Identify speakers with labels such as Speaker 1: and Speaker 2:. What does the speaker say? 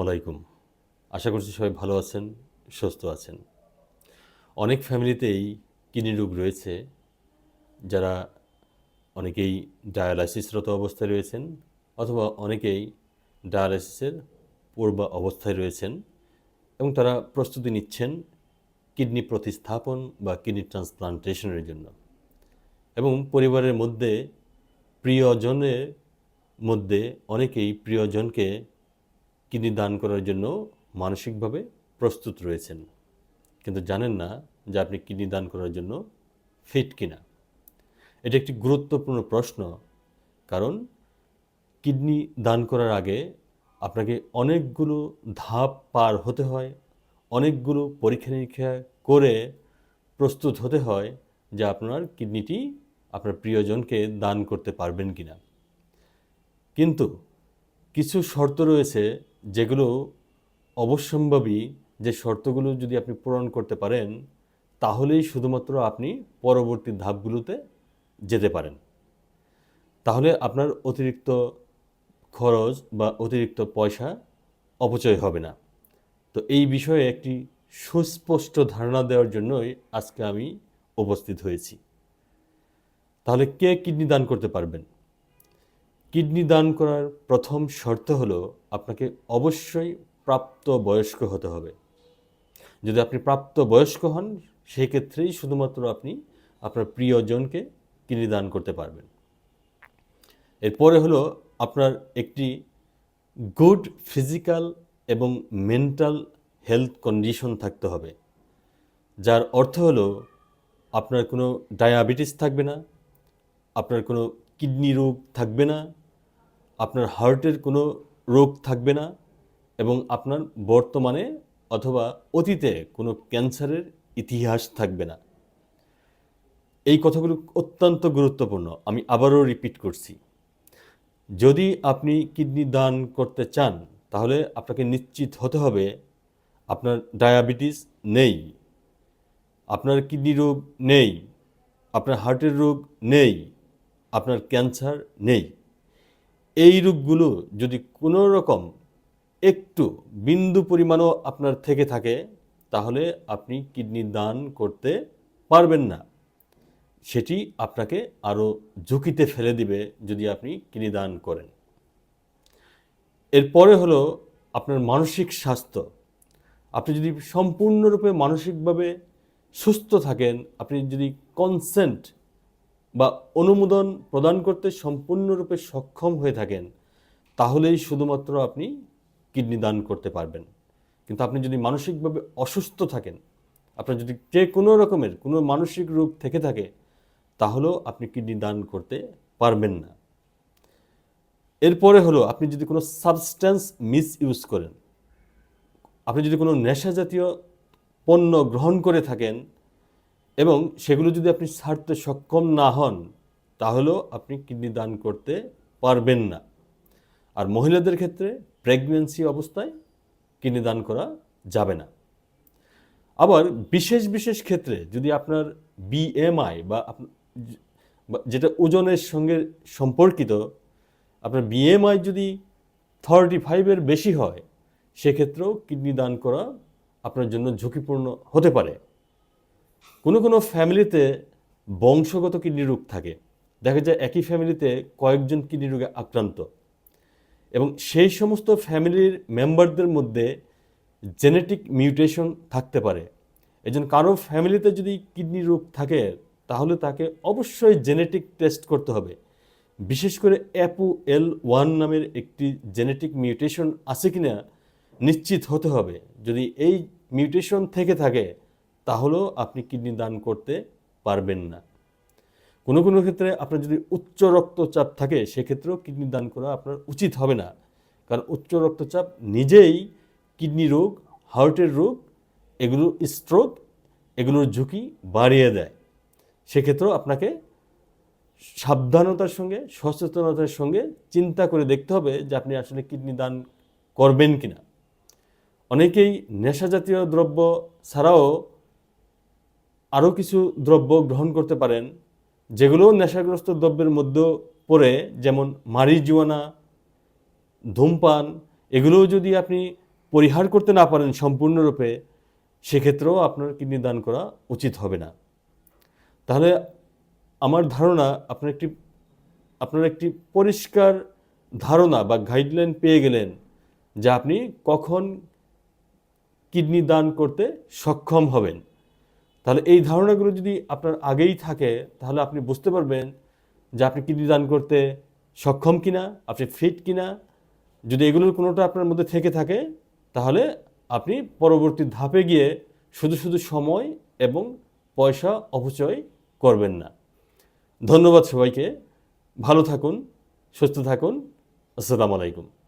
Speaker 1: আলাইকুম। আশা করছি সবাই ভালো আছেন, সুস্থ আছেন। অনেক ফ্যামিলিতেই কিডনি রোগ রয়েছে, যারা অনেকেই ডায়ালাইসিসরত অবস্থায় রয়েছেন অথবা অনেকেই ডায়ালাইসিসের পূর্ব অবস্থায় রয়েছেন এবং তারা প্রস্তুতি নিচ্ছেন কিডনি প্রতিস্থাপন বা কিডনি ট্রান্সপ্লান্টেশনের জন্য। এবং পরিবারের মধ্যে, প্রিয়জনের মধ্যে অনেকেই প্রিয়জনকে কিডনি দান করার জন্য মানসিকভাবে প্রস্তুত রয়েছেন। কিন্তু জানেন না যে আপনি কিডনি দান করার জন্য ফিট কিনা। এটা একটি গুরুত্বপূর্ণ প্রশ্ন, কারণ কিডনি দান করার আগে আপনাকে অনেকগুলো ধাপ পার হতে হয়, অনেকগুলো পরীক্ষা নিরীক্ষা করে প্রস্তুত হতে হয় যে আপনার কিডনিটি আপনার প্রিয়জনকে দান করতে পারবেন কিনা। কিন্তু কিছু শর্ত রয়েছে যেগুলো অবশ্যম্ভাবী যে শর্তগুলো যদি আপনি পূরণ করতে পারেন, তাহলেই শুধুমাত্র আপনি পরবর্তী ধাপগুলোতে যেতে পারেন। তাহলে আপনার অতিরিক্ত খরচ বা অতিরিক্ত পয়সা অপচয় হবে না। তো এই বিষয়ে একটি সুস্পষ্ট ধারণা দেওয়ার জন্যই আজকে আমি উপস্থিত হয়েছি। তাহলে কে কিডনি দান করতে পারবেন? কিডনি দান করার প্রথম শর্ত হলো আপনাকে অবশ্যই প্রাপ্ত বয়স্ক হতে হবে। যদি আপনি প্রাপ্ত বয়স্ক হন, সেই ক্ষেত্রেই শুধুমাত্র আপনি আপনার প্রিয়জনকে কিডনি দান করতে পারবেন। এরপরে হলো আপনার একটি গুড ফিজিক্যাল এবং মেন্টাল হেলথ কন্ডিশন থাকতে হবে, যার অর্থ হলো আপনার কোনো ডায়াবেটিস থাকবে না, আপনার কোনো কিডনি রোগ থাকবে না, আপনার হার্টের কোনো রোগ থাকবে না এবং আপনার বর্তমানে অথবা অতীতে কোনো ক্যান্সারের ইতিহাস থাকবে না। এই কথাগুলো অত্যন্ত গুরুত্বপূর্ণ, আমি আবারও রিপিট করছি। যদি আপনি কিডনি দান করতে চান, তাহলে আপনাকে নিশ্চিত হতে হবে আপনার ডায়াবেটিস নেই, আপনার কিডনি রোগ নেই, আপনার হার্টের রোগ নেই, আপনার ক্যান্সার নেই। এই রোগগুলো যদি কোনো রকম একটু বিন্দু পরিমাণও আপনার থেকে থাকে, তাহলে আপনি কিডনি দান করতে পারবেন না। সেটি আপনাকে আরও ঝুঁকিতে ফেলে দিবে যদি আপনি কিডনি দান করেন। এরপরে হলো আপনার মানসিক স্বাস্থ্য। আপনি যদি সম্পূর্ণরূপে মানসিকভাবে সুস্থ থাকেন, আপনি যদি কনসেন্ট বা অনুমোদন প্রদান করতে সম্পূর্ণরূপে সক্ষম হয়ে থাকেন, তাহলেই শুধুমাত্র আপনি কিডনি দান করতে পারবেন। কিন্তু আপনি যদি মানসিকভাবে অসুস্থ থাকেন, আপনার যদি যে কোনো রকমের কোনো মানসিক রোগ থেকে থাকে, তাহলেও আপনি কিডনি দান করতে পারবেন না। এরপরে হলো, আপনি যদি কোনো সাবস্ট্যান্স মিস ইউজ করেন, আপনি যদি কোনো নেশা জাতীয় পণ্য গ্রহণ করে থাকেন এবং সেগুলো যদি আপনি ছাড়তে সক্ষম না হন, তাহলেও আপনি কিডনি দান করতে পারবেন না। আর মহিলাদের ক্ষেত্রে প্রেগনেন্সি অবস্থায় কিডনি দান করা যাবে না। আবার বিশেষ বিশেষ ক্ষেত্রে যদি আপনার বিএমআই বা যেটা ওজনের সঙ্গে সম্পর্কিত, আপনার বিএমআই যদি থার্টি ফাইভের বেশি হয়, সেক্ষেত্রেও কিডনি দান করা আপনার জন্য ঝুঁকিপূর্ণ হতে পারে। কোনো কোনো ফ্যামিলিতে বংশগত কিডনি রোগ থাকে। দেখা যায় একই ফ্যামিলিতে কয়েকজন কিডনি রোগে আক্রান্ত। এবং সেই সমস্ত ফ্যামিলির মেম্বারদের মধ্যে জেনেটিক মিউটেশন থাকতে পারে। এজন্য কারও ফ্যামিলিতে যদি কিডনি রোগ থাকে, তাহলে তাকে অবশ্যই জেনেটিক টেস্ট করতে হবে। বিশেষ করে অ্যাপু এল ওয়ান নামের একটি জেনেটিক মিউটেশন আছে কিনা, নিশ্চিত হতে হবে। যদি এই মিউটেশন থেকে থাকে তাহলেও আপনি কিডনি দান করতে পারবেন না। কোনো কোনো ক্ষেত্রে আপনার যদি উচ্চ রক্তচাপ থাকে, সেক্ষেত্রেও কিডনি দান করা আপনার উচিত হবে না। কারণ উচ্চ রক্তচাপ নিজেই কিডনি রোগ, হার্টের রোগ, এগুলো স্ট্রোক এগুলোর ঝুঁকি বাড়িয়ে দেয়। সেক্ষেত্রেও আপনাকে সাবধানতার সঙ্গে, সচেতনতার সঙ্গে চিন্তা করে দেখতে হবে যে আপনি আসলে কিডনি দান করবেন কি না অনেকেই নেশাজাতীয় দ্রব্য ছাড়াও আরও কিছু দ্রব্য গ্রহণ করতে পারেন, যেগুলো নেশাগ্রস্ত দ্রব্যের মধ্যে পড়ে, যেমন মারিজুয়ানা, ধূমপান, এগুলোও যদি আপনি পরিহার করতে না পারেন সম্পূর্ণরূপে, সেক্ষেত্রেও আপনার কিডনি দান করা উচিত হবে না। তাহলে আমার ধারণা আপনার একটি আপনার একটি পরিষ্কার ধারণা বা গাইডলাইন পেয়ে গেলেন যে আপনি কখন কিডনি দান করতে সক্ষম হবেন। তাহলে এই ধারণাগুলো যদি আপনার আগেই থাকে, তাহলে আপনি বুঝতে পারবেন যে আপনি কিডনি দান করতে সক্ষম কিনা, আপনি ফিট কিনা। যদি এগুলোর কোনোটা আপনার মধ্যে থেকে থাকে, তাহলে আপনি পরবর্তী ধাপে গিয়ে শুধু শুধু সময় এবং পয়সা অপচয় করবেন না। ধন্যবাদ সবাইকে। ভালো থাকুন, সুস্থ থাকুন। আসসালামু আলাইকুম।